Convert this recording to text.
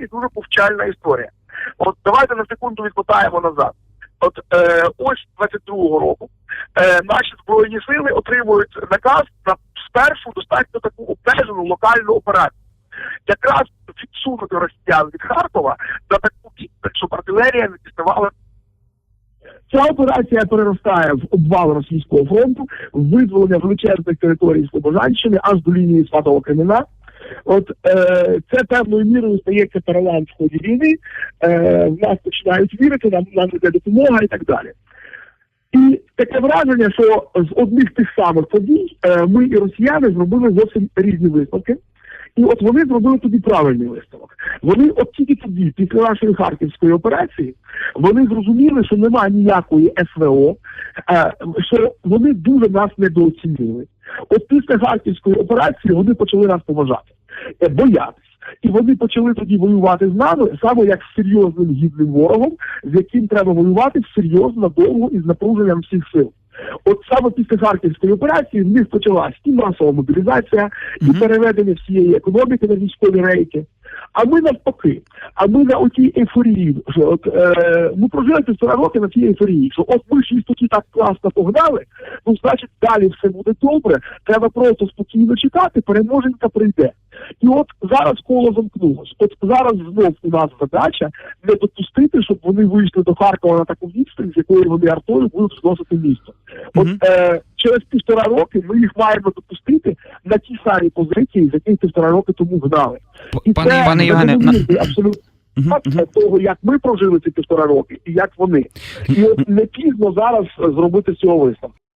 і дуже повчальна історія. От давайте на секунду відмотаємо назад. От е, ось 22-го року е, наші збройні сили отримують наказ на спершу достатньо таку обмежену локальну операцію. Якраз відсунути росіян від Харкова на таку відстань, щоб артилерія не діставала. Ця операція переростає в обвал російського фронту, в визволення величезних територій Слобожанщини аж до лінії Сватого Кремена. От е, це певною мірою стається паралан в ході війни. Е, в нас починають вірити, нам нам йде допомога і так далі. І таке враження, що з одних тих самих подій е, ми і росіяни зробили зовсім різні висновки. І от вони зробили тоді правильний висновок. Вони от тільки тоді, після нашої харківської операції, вони зрозуміли, що немає ніякої СВО, е, що вони дуже нас недооцінили. От після харківської операції вони почали нас поважати, е, боятись. І вони почали тоді воювати з нами саме як з серйозним гідним ворогом, з яким треба воювати серйозно, довго і з напруженням всіх сил. От саме після харківської операції в них почалась і масова мобілізація, і Мгм. переведення всієї економіки на військові рейки. А ми навпаки, а ми на отій ейфорії, що от е, ми прожили півтора роки на цій ейфорії, що от ми ж їх тоді так класно погнали, ну значить далі все буде добре. Треба просто спокійно чекати, переможенька прийде. І от зараз коло замкнулось. От зараз знов у нас задача не допустити, щоб вони вийшли до Харкова на таку відстань, з якої вони артою будуть зносити місто. От Мгм. е, через півтора роки ми їх маємо допустити на ті самі позиції, з яких півтора роки тому гнали. П- Пане Іване Євгене, абсолютно Мгм, факт мгм. того, як ми прожили ці півтора роки, і як вони. І от не пізно зараз зробити з цього висновку.